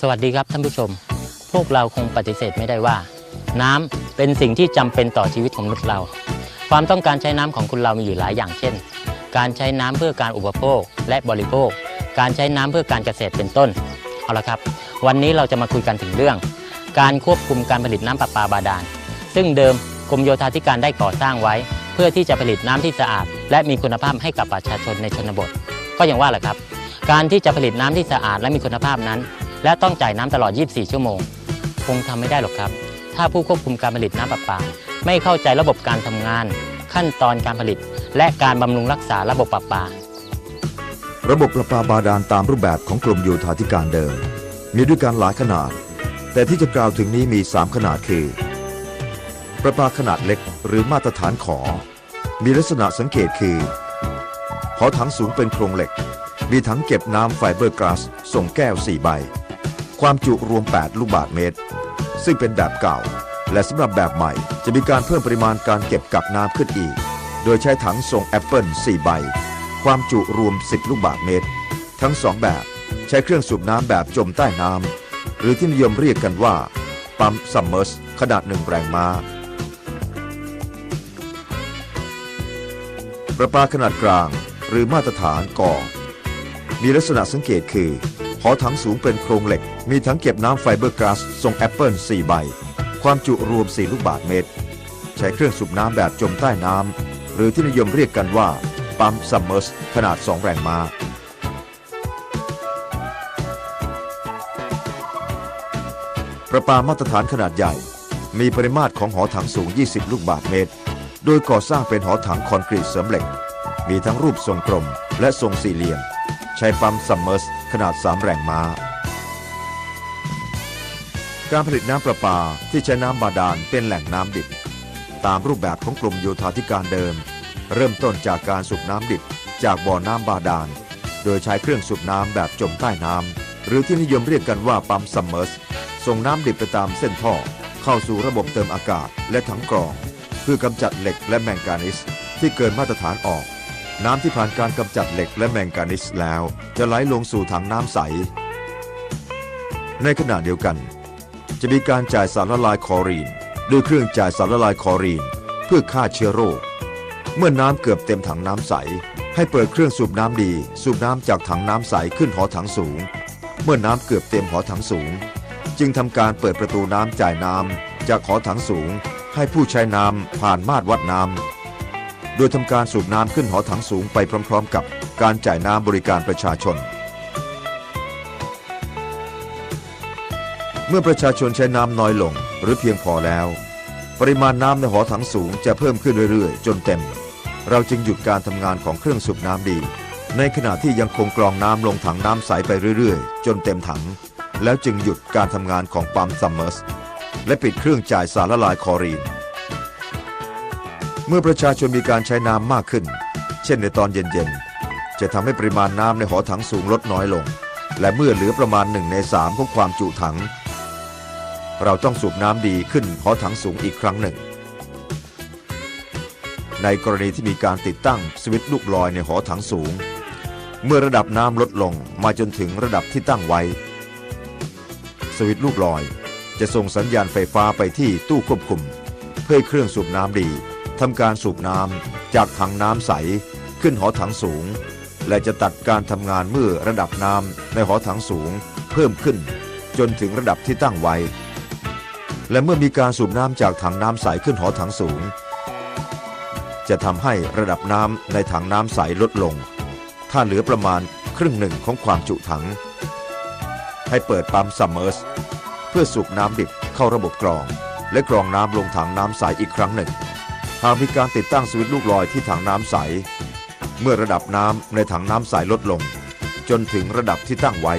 สวัสดีครับท่านผู้ชม พวกเราคงปฏิเสธไม่ได้ว่า น้ำเป็นสิ่งที่จำเป็นต่อชีวิตของมนุษย์เรา ความต้องการใช้น้ำของคนเรามีอยู่หลายอย่างเช่น การใช้น้ำเพื่อการอุปโภคและบริโภค การใช้น้ำเพื่อการเกษตรเป็นต้นเอาละครับ วันนี้เราจะมาคุยกันถึงเรื่อง การควบคุมการผลิตน้ำประปาบาดาล ซึ่งเดิมกรมโยธาธิการได้ก่อสร้างไว้ เพื่อที่จะผลิตน้ำที่สะอาด และมีคุณภาพให้กับประชาชนในชนบท ก็อย่างว่าแหละครับ การที่จะผลิตน้ำที่สะอาดและมีคุณภาพนั้น และต้องจ่ายน้ำตลอด 24 ชั่วโมง คงทำไม่ได้หรอกครับ ถ้าผู้ควบคุมการผลิตน้ำประปา ไม่เข้าใจระบบการทำงาน ขั้นตอนการผลิต และการบำรุงรักษาระบบประปา ระบบประปาบาดาลตามรูปแบบของกรมโยธาธิการเดิม มีด้วยกันหลายขนาด แต่ที่จะกล่าวถึงนี้มี 3 ขนาดคือ ประปาขนาดเล็กหรือมาตรฐานขอ มีลักษณะสังเกตคือหอถังสูงเป็นโครงเหล็ก มีถังเก็บน้ำไฟเบอร์กลาสส่งแก้ว 4 ใบ ความจุรวม 8 ลูกบาศก์เมตร ซึ่งเป็นแบบเก่า และสำหรับแบบใหม่จะมีการเพิ่มปริมาณการเก็บกักน้ำขึ้นอีก โดยใช้ถังทรงแอปเปิล4 ใบ ความจุรวม 10 ลูกบาศก์เมตร ทั้งสองแบบใช้เครื่องสูบน้ำแบบจมใต้น้ำหรือที่นิยมเรียกกันว่า ปั๊มซัมเมอร์สขนาดหนึ่งแรงม้าประปาขนาดกลางหรือมาตรฐานก่อ มีลักษณะสังเกตคือ หอถังสูงเป็นโครงเหล็ก มีถังเก็บน้ำไฟเบอร์กลาสทรงแอปเปิล4ใบ ความจุรวม 4 ลูกบาศก์เมตร ใช้เครื่องสูบน้ำแบบจมใต้น้ำ หรือที่นิยมเรียกกันว่า ปั๊มซัมเมอร์สขนาด 2 แรงม้าประปามาตรฐานขนาดใหญ่ มีปริมาตรของหอถังสูง 20 ลูกบาศก์เมตร โดยก่อสร้างเป็นหอถังคอนกรีตเสริมเหล็ก มีทั้งรูปทรงกลมและทรงสี่เหลี่ยม ใช้ปั๊มซัมเมอร์สขนาด 3 แรงม้า การผลิตน้ำประปาที่ใช้น้ำบาดาลเป็นแหล่งน้ำดิบ ตามรูปแบบของกรมโยธาธิการเดิม เริ่มต้นจากการสูบน้ำดิบจากบ่อน้ำบาดาล โดยใช้เครื่องสูบน้ำแบบจมใต้น้ำหรือที่นิยมเรียกกันว่าปั๊มซัมเมอร์สส่งน้ำดิบไปตามเส้นท่อ เข้าสู่ระบบเติมอากาศและถังกรอง เพื่อกำจัดเหล็กและแมงกานิสที่เกินมาตรฐานออก น้ำที่ผ่านการกำจัดเหล็กและแมงกานิสแล้ว จะไหลลงสู่ถังน้ำใส ในขณะเดียวกัน จะมีการจ่ายสารละลายคอรีนด้วยเครื่องจ่ายสารละลายคอรีน เพื่อฆ่าเชื้อโรค เมื่อน้ำเกือบเต็มถังน้ำใส ให้เปิดเครื่องสูบน้ำดี สูบน้ำจากถังน้ำใสขึ้นหอถังสูง เมื่อน้ำเกือบเต็มหอถังสูง จึงทำการเปิดประตูน้ำจ่ายน้ำจากหอถังสูง ให้ผู้ใช้น้ำผ่านมาตรวัดน้ำ โดยทำการสูบน้ำขึ้นหอถังสูงไปพร้อม ๆ กับการจ่ายน้ำบริการประชาชน เมื่อประชาชนใช้น้ำน้อยลงหรือเพียงพอแล้ว ปริมาณน้ำในหอถังสูงจะเพิ่มขึ้นเรื่อยๆ จนเต็ม เราจึงหยุดการทำงานของเครื่องสูบน้ำดี ในขณะที่ยังคงกรองน้ำลงถังน้ำใสไปเรื่อยๆ จนเต็มถัง แล้วจึงหยุดการทำงานของปั๊มซัมเมอร์สและปิดเครื่องจ่ายสารละลายคอรีน เมื่อประชาชนมีการใช้น้ำมากขึ้น เช่นในตอนเย็นๆ จะทำให้ปริมาณน้ำในหอถังสูงลดน้อยลง และเมื่อเหลือประมาณหนึ่งในสามของความจุถัง เราต้องสูบน้ำดีขึ้นหอถังสูงอีกครั้งหนึ่ง ในกรณีที่มีการติดตั้งสวิตช์ลูกลอยในหอถังสูง เมื่อระดับน้ำลดลงมาจนถึงระดับที่ตั้งไว้ สวิตช์ลูกลอย จะส่งสัญญาณไฟฟ้าไปที่ตู้ควบคุม เพื่อเครื่องสูบน้ำดี ทำการสูบน้ำจากถังน้ำใสขึ้นหอถังสูง และจะตัดการทำงานเมื่อระดับน้ำในหอถังสูง เพิ่มขึ้น จนถึงระดับที่ตั้งไว้ และเมื่อมีการสูบน้ำจากถังน้ำใสขึ้นหอถังสูง จะทำให้ระดับน้ำในถังน้ำใสลดลง ถ้าเหลือประมาณครึ่งหนึ่งของความจุถัง ให้เปิดปั๊มซัมเมอร์สเพื่อสูบน้ำดิบเข้าระบบกรอง และกรองน้ำลงถังน้ำใสอีกครั้งหนึ่ง หากมีการติดตั้งสวิตช์ลูกลอยที่ถังน้ำใส เมื่อระดับน้ำในถังน้ำใสลดลง จนถึงระดับที่ตั้งไว้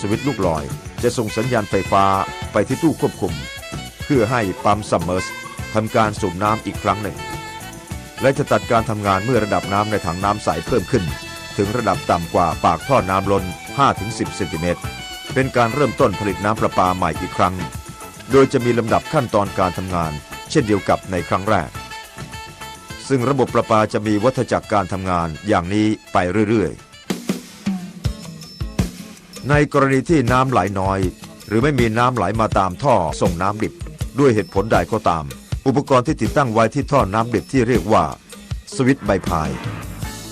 สวิตช์ลูกลอยจะส่งสัญญาณไฟฟ้าไปที่ตู้ควบคุม เพื่อให้ปั๊มซัมเมอร์สทำการสูบน้ำอีกครั้งหนึ่ง และจะตัดการทำงานเมื่อระดับน้ำในถังน้ำใสเพิ่มขึ้น ถึงระดับต่ำกว่าปากท่อน้ำล้น 5-10 เซนติเมตรเป็นการเริ่มต้นผลิตน้ำประปาใหม่อีกครั้ง โดยจะมีลำดับขั้นตอนการทำงาน ช่นเดียวกับในครั้งแรก ซึ่งระบบประปาจะมีวัฏจักรการทำงานอย่างนี้ไปเรื่อยๆ ในกรณีที่น้ำไหลน้อย หรือไม่มีน้ำไหลมาตามท่อส่งน้ำดิบ ด้วยเหตุผลใดก็ตาม อุปกรณ์ที่ติดตั้งไว้ที่ท่อน้ำดิบที่เรียกว่า สวิตช์ใบพาย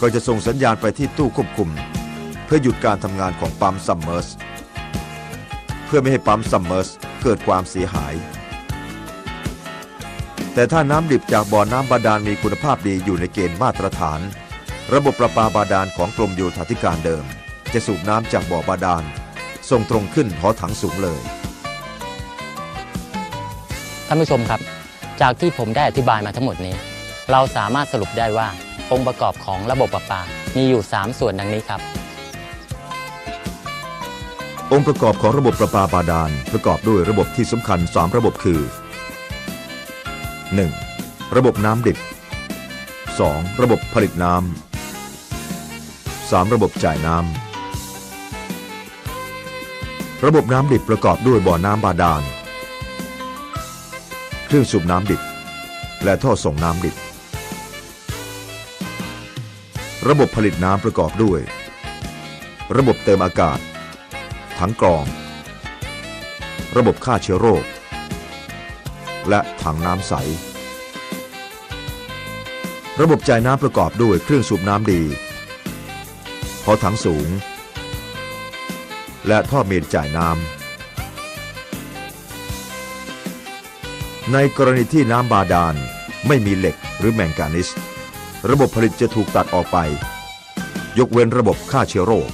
ก็จะส่งสัญญาณไปที่ตู้ควบคุม เพื่อหยุดการทำงานของปั๊มซัมเมอร์สเพื่อไม่ให้ปั๊มซัมเมอร์สเกิดความเสียหาย แต่ถ้าน้ำดิบจากบ่อน้ำบาดาลมีคุณภาพดีอยู่ในเกณฑ์มาตรฐาน ระบบประปาบาดาลของกรมโยธาธิการเดิม จะสูบน้ำจากบ่อบาดาลส่งตรงขึ้นหอถังสูงเลยท่านผู้ชมครับ จากที่ผมได้อธิบายมาทั้งหมดนี้ เราสามารถสรุปได้ว่าองค์ประกอบของระบบประปา มีอยู่ 3 ส่วนดังนี้ครับ องค์ประกอบของระบบประปาบาดาลประกอบด้วยระบบที่สำคัญ 3 ระบบคือ 1. ระบบน้ำดิบ 2. ระบบผลิตน้ำ 3. ระบบจ่ายน้ำ ระบบน้ำดิบประกอบด้วยบ่อน้ำบาดาล เครื่องสูบน้ำดิบ และท่อส่งน้ำดิบ ระบบผลิตน้ำประกอบด้วย ระบบเติมอากาศ ถังกรอง ระบบฆ่าเชื้อโรค และถังน้ำใส ระบบจ่ายน้ำประกอบด้วยเครื่องสูบน้ำดี พอถังสูง และท่อเมนจ่ายน้ำ ในกรณีที่น้ำบาดาลไม่มีเหล็กหรือแมงกานิส ระบบผลิตจะถูกตัดออกไป ยกเว้นระบบฆ่าเชื้อโรค